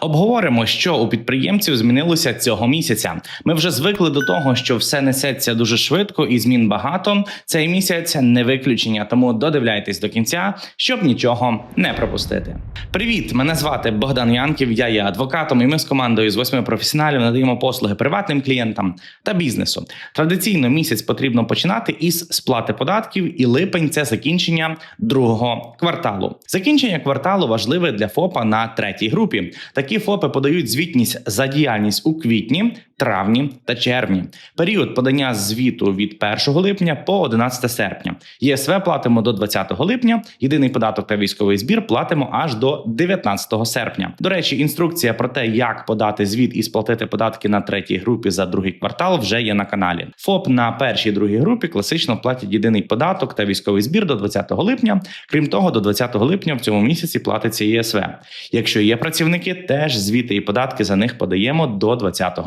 Обговоримо, що у підприємців змінилося цього місяця. Ми вже звикли до того, що все несеться дуже швидко і змін багато. Цей місяць не виключення, тому додивляйтесь до кінця, щоб нічого не пропустити. Привіт! Мене звати Богдан Янків. Я є адвокатом, і ми з командою з восьми професіоналів надаємо послуги приватним клієнтам та бізнесу. Традиційно місяць потрібно починати із сплати податків, і липень це закінчення другого кварталу. Закінчення кварталу важливе для ФОПа на третій групі. Такі ФОПи подають звітність за діяльність у квітні, травні та червні. Період подання звіту від 1 липня по 11 серпня. ЄСВ платимо до 20 липня. Єдиний податок та військовий збір платимо аж до 19 серпня. До речі, інструкція про те, як подати звіт і сплатити податки на третій групі за другий квартал, вже є на каналі. ФОП на першій другій групі класично платять єдиний податок та військовий збір до 20 липня. Крім того, до 20 липня в цьому місяці платиться ЄСВ. Якщо є працівники, теж звіти і податки за них подаємо до 20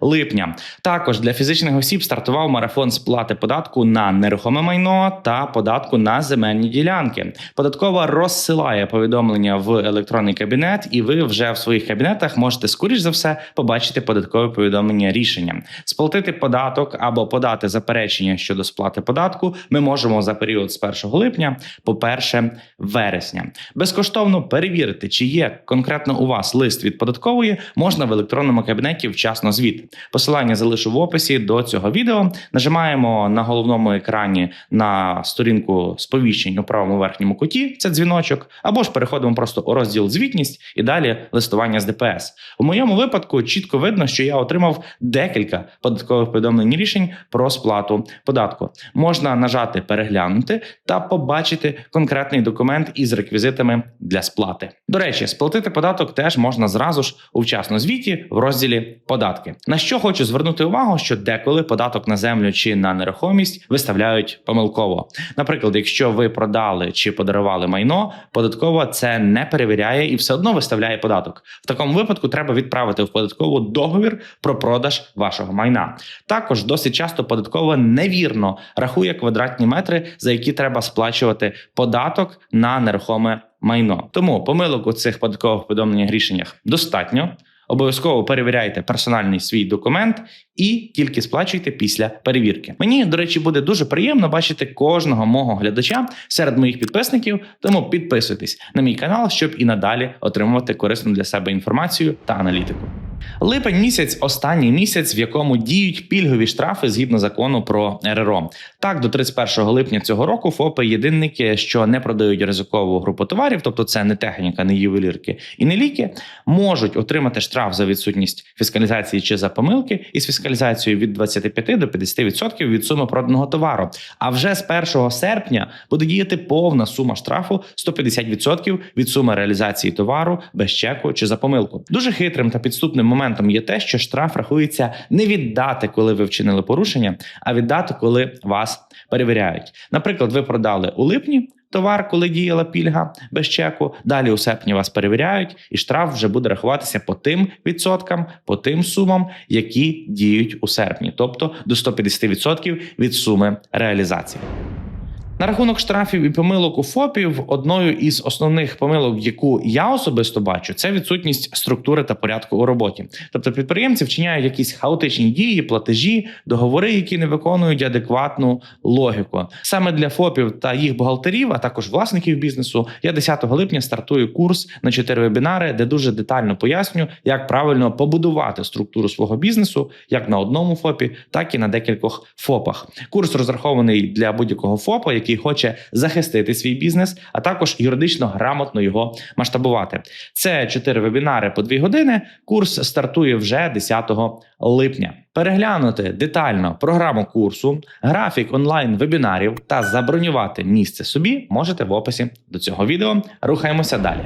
липня. Також для фізичних осіб стартував марафон сплати податку на нерухоме майно та податку на земельні ділянки. Податкова розсилає повідомлення в електронний кабінет, і ви вже в своїх кабінетах можете скоріш за все побачити податкове повідомлення рішення. Сплатити податок або подати заперечення щодо сплати податку. Ми можемо за період з 1 липня по 1 вересня. Безкоштовно перевірити, чи є конкретно у вас лист від податкової, можна в електронному кабінеті вчасно звіт. Посилання залишу в описі до цього відео. Нажимаємо на головному екрані на сторінку сповіщень у правому верхньому куті. Це дзвіночок, або ж переходимо просто у розділ звітність і далі листування з ДПС. У моєму випадку чітко видно, що я отримав декілька податкових повідомлень рішень про сплату податку. Можна нажати переглянути та побачити конкретний документ із реквізитами для сплати. До речі, сплатити податок теж можна зразу ж у вчасно звіті в розділі податки. На що хочу звернути увагу, що деколи податок на землю чи на нерухомість виставляють помилково. Наприклад, якщо ви продали чи подарували майно, податкова це не перевіряє і все одно виставляє податок. В такому випадку треба відправити в податкову договір про продаж вашого майна. Також досить часто податкова невірно рахує квадратні метри, за які треба сплачувати податок на нерухоме майно. Тому помилок у цих податкових повідомленнях рішеннях достатньо. Обов'язково перевіряйте персональний свій документ і тільки сплачуйте після перевірки. Мені, до речі, буде дуже приємно бачити кожного мого глядача серед моїх підписників. Тому підписуйтесь на мій канал, щоб і надалі отримувати корисну для себе інформацію та аналітику. Липень місяць останній місяць, в якому діють пільгові штрафи згідно закону про РРО. Так, до 31 липня цього року ФОПи єдинники, що не продають ризикову групу товарів, тобто це не техніка, не ювелірки і не ліки, можуть отримати штраф за відсутність фіскалізації чи за помилки із фіскалізацією від 25 до 50% від суми проданого товару. А вже з 1 серпня буде діяти повна сума штрафу 150% від суми реалізації товару без чеку чи за помилку. Дуже хитрим та підступним моментом є те, що штраф рахується не від дати, коли ви вчинили порушення, а від дати, коли вас перевіряють. Наприклад, ви продали у липні. Товар, коли діяла пільга без чеку, далі у серпні вас перевіряють, і штраф вже буде рахуватися по тим відсоткам, по тим сумам, які діють у серпні, тобто до 150% від суми реалізації. На рахунок штрафів і помилок у ФОПів, одною із основних помилок, яку я особисто бачу, це відсутність структури та порядку у роботі. Тобто підприємці вчиняють якісь хаотичні дії, платежі, договори, які не виконують адекватну логіку. Саме для ФОПів та їх бухгалтерів, а також власників бізнесу, я 10 липня стартую курс на 4 вебінари, де дуже детально поясню, як правильно побудувати структуру свого бізнесу, як на одному ФОПі, так і на декількох ФОПах. Курс розрахований для будь-якого ФОПа, який хоче захистити свій бізнес, а також юридично грамотно його масштабувати. Це чотири вебінари по дві години. Курс стартує вже 10 липня. Переглянути детально програму курсу, графік онлайн вебінарів та забронювати місце собі можете в описі до цього відео. Рухаємося далі.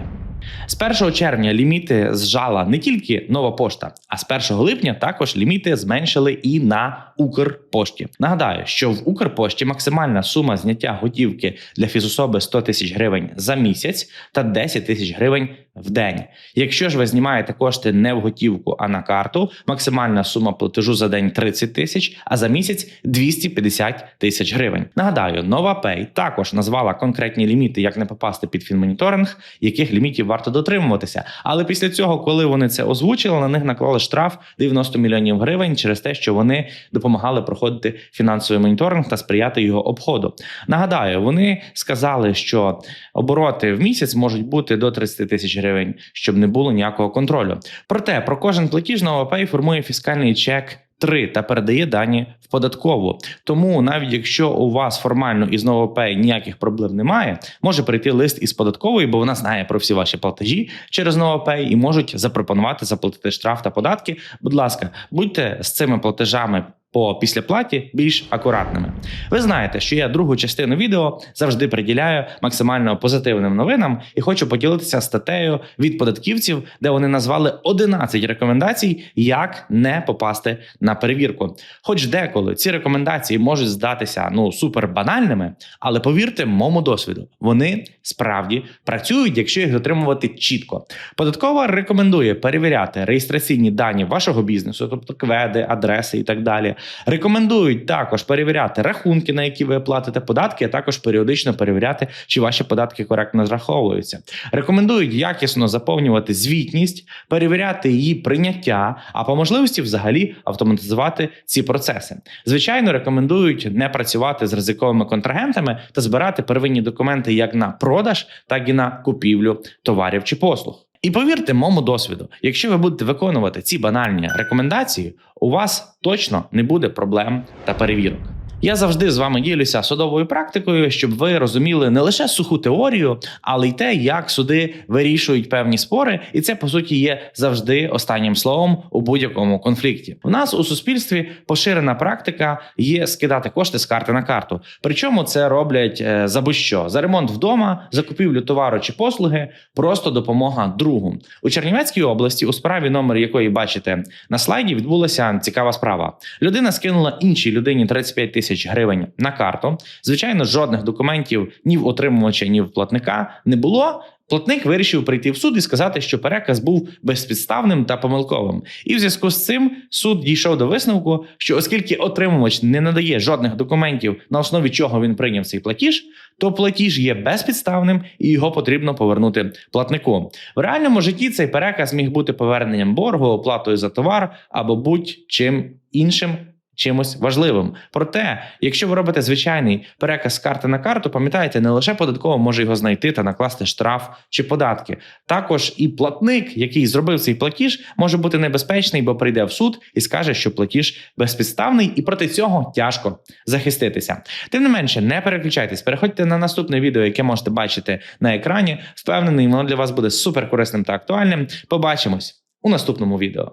З 1 червня ліміти зжала не тільки нова пошта, А з 1 липня також ліміти зменшили і на Укрпошті. Нагадаю, що в Укрпошті максимальна сума зняття готівки для фізособи 100 тисяч гривень за місяць та 10 тисяч гривень в день. Якщо ж ви знімаєте кошти не в готівку, а на карту, максимальна сума платежу за день 30 тисяч, а за місяць 250 тисяч гривень. Нагадаю, нова Pay також назвала конкретні ліміти, як не попасти під фінмоніторинг, яких лімітів варто дотримуватися. Але після цього, коли вони це озвучили, на них наклали штраф 90 мільйонів гривень через те, що вони допомагали проходити фінансовий моніторинг та сприяти його обходу. Нагадаю, вони сказали, що обороти в місяць можуть бути до 30 тисяч гривень, щоб не було ніякого контролю. Проте про кожен платіж NovaPay формує фіскальний чек. 3 та передає дані в податкову. Тому навіть якщо у вас формально із NovoPay ніяких проблем немає, може прийти лист із податкової, бо вона знає про всі ваші платежі через NovoPay і можуть запропонувати заплатити штраф та податки. Будь ласка, будьте з цими платежами. По післяплаті більш акуратними. Ви знаєте, що я другу частину відео завжди приділяю максимально позитивним новинам і хочу поділитися статтею від податківців, де вони назвали 11 рекомендацій, як не попасти на перевірку. Хоч деколи ці рекомендації можуть здатися ну супер банальними, але повірте моєму досвіду, вони справді працюють, якщо їх дотримувати чітко. Податкова рекомендує перевіряти реєстраційні дані вашого бізнесу, тобто кведи, адреси і так далі. Рекомендують також перевіряти рахунки, на які ви платите податки, а також періодично перевіряти, чи ваші податки коректно зраховуються. Рекомендують якісно заповнювати звітність, перевіряти її прийняття, а по можливості взагалі автоматизувати ці процеси. Звичайно, рекомендують не працювати з ризиковими контрагентами та збирати первинні документи як на продаж, так і на купівлю товарів чи послуг. І повірте моєму досвіду, якщо ви будете виконувати ці банальні рекомендації, у вас точно не буде проблем та перевірок. Я завжди з вами ділюся судовою практикою, щоб ви розуміли не лише суху теорію, але й те, як суди вирішують певні спори, і це по суті є завжди останнім словом у будь-якому конфлікті. У нас у суспільстві поширена практика є скидати кошти з карти на карту. Причому це роблять е, за будь-що за ремонт вдома, за купівлю товару чи послуги, просто допомога другу у Чернівецькій області, у справі номер якої бачите на слайді, відбулася цікава справа. Людина скинула іншій людині 35 тисяч гривень на карту. Звичайно, жодних документів ні в отримувача, ні в платника не було. Платник вирішив прийти в суд і сказати, що переказ був безпідставним та помилковим. І в зв'язку з цим суд дійшов до висновку, що оскільки отримувач не надає жодних документів, на основі чого він прийняв цей платіж, то платіж є безпідставним і його потрібно повернути платнику. В реальному житті цей переказ міг бути поверненням боргу, оплатою за товар або будь-чим іншим. Чимось важливим. Проте, якщо ви робите звичайний переказ карти на карту, пам'ятайте, не лише податково може його знайти та накласти штраф чи податки. Також і платник, який зробив цей платіж, може бути небезпечний, бо прийде в суд і скаже, що платіж безпідставний, і проти цього тяжко захиститися. Тим не менше, не переключайтесь, переходьте на наступне відео, яке можете бачити на екрані. Впевнений, воно для вас буде супер корисним та актуальним. Побачимось у наступному відео.